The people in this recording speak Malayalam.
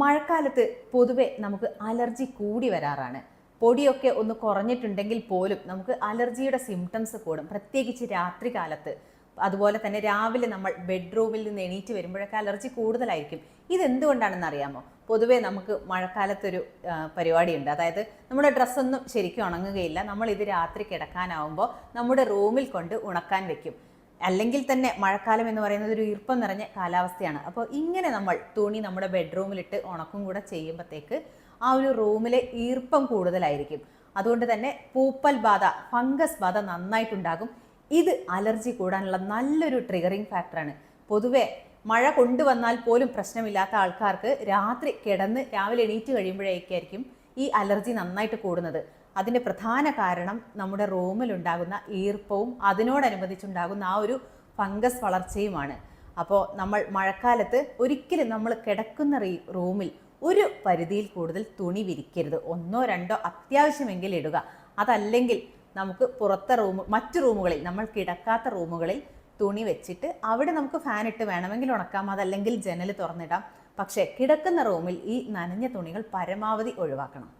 മഴക്കാലത്ത് പൊതുവെ നമുക്ക് അലർജി കൂടി വരാറാണ്. പൊടിയൊക്കെ ഒന്ന് കുറഞ്ഞിട്ടുണ്ടെങ്കിൽ പോലും നമുക്ക് അലർജിയുടെ സിംറ്റംസ് കൂടും. പ്രത്യേകിച്ച് രാത്രി കാലത്ത് അതുപോലെ തന്നെ രാവിലെ നമ്മൾ ബെഡ്റൂമിൽ നിന്ന് എണീറ്റ് വരുമ്പോഴൊക്കെ അലർജി കൂടുതലായിരിക്കും. ഇതെന്തുകൊണ്ടാണെന്ന് അറിയാമോ പൊതുവേ നമുക്ക് മഴക്കാലത്തൊരു പരിപാടിയുണ്ട്. അതായത് നമ്മുടെ ഡ്രസ്സൊന്നും ശരിക്കും ഉണങ്ങുകയില്ല. നമ്മൾ ഇത് രാത്രി കിടക്കാനാവുമ്പോൾ നമ്മുടെ റൂമിൽ കൊണ്ട് ഉണക്കാൻ വെക്കും. അല്ലെങ്കിൽ തന്നെ മഴക്കാലം എന്ന് പറയുന്നത് ഒരു ഈർപ്പം നിറഞ്ഞ കാലാവസ്ഥയാണ്. അപ്പോൾ ഇങ്ങനെ നമ്മൾ തുണി നമ്മുടെ ബെഡ്റൂമിലിട്ട് ഉണക്കും കൂടെ ചെയ്യുമ്പോഴത്തേക്ക് ആ ഒരു റൂമിലെ ഈർപ്പം കൂടുതലായിരിക്കും. അതുകൊണ്ട് തന്നെ പൂപ്പൽ ബാധ ഫംഗസ് ബാധ നന്നായിട്ടുണ്ടാകും. ഇത് അലർജി കൂടാനുള്ള നല്ലൊരു ട്രിഗറിങ് ഫാക്ടറാണ് പൊതുവേ മഴ കൊണ്ടുവന്നാൽ പോലും പ്രശ്നമില്ലാത്ത ആൾക്കാർക്ക് രാത്രി കിടന്ന് രാവിലെ എണീറ്റ് കഴിയുമ്പോഴേക്കായിരിക്കും ഈ അലർജി നന്നായിട്ട് കൂടുന്നത്. അതിന്റെ പ്രധാന കാരണം നമ്മുടെ റൂമിലുണ്ടാകുന്ന ഈർപ്പവും അതിനോടനുബന്ധിച്ചുണ്ടാകുന്ന ആ ഒരു ഫംഗസ് വളർച്ചയുമാണ്. അപ്പോൾ നമ്മൾ മഴക്കാലത്ത് ഒരിക്കലും നമ്മൾ കിടക്കുന്ന റൂമിൽ ഒരു പരിധിയിൽ കൂടുതൽ തുണി വിരിക്കരുത്. ഒന്നോ രണ്ടോ അത്യാവശ്യമെങ്കിൽ ഇടുക. അതല്ലെങ്കിൽ നമുക്ക് പുറത്തെ റൂം മറ്റു റൂമുകളിൽ നമ്മൾ കിടക്കാത്ത റൂമുകളിൽ തുണി വെച്ചിട്ട് അവിടെ നമുക്ക് ഫാൻ ഇട്ട് വേണമെങ്കിൽ ഉണക്കാം. അതല്ലെങ്കിൽ ജനൽ തുറന്നിടാം. പക്ഷേ കിടക്കുന്ന റൂമിൽ ഈ നനഞ്ഞ തുണികൾ പരമാവധി ഒഴിവാക്കണം.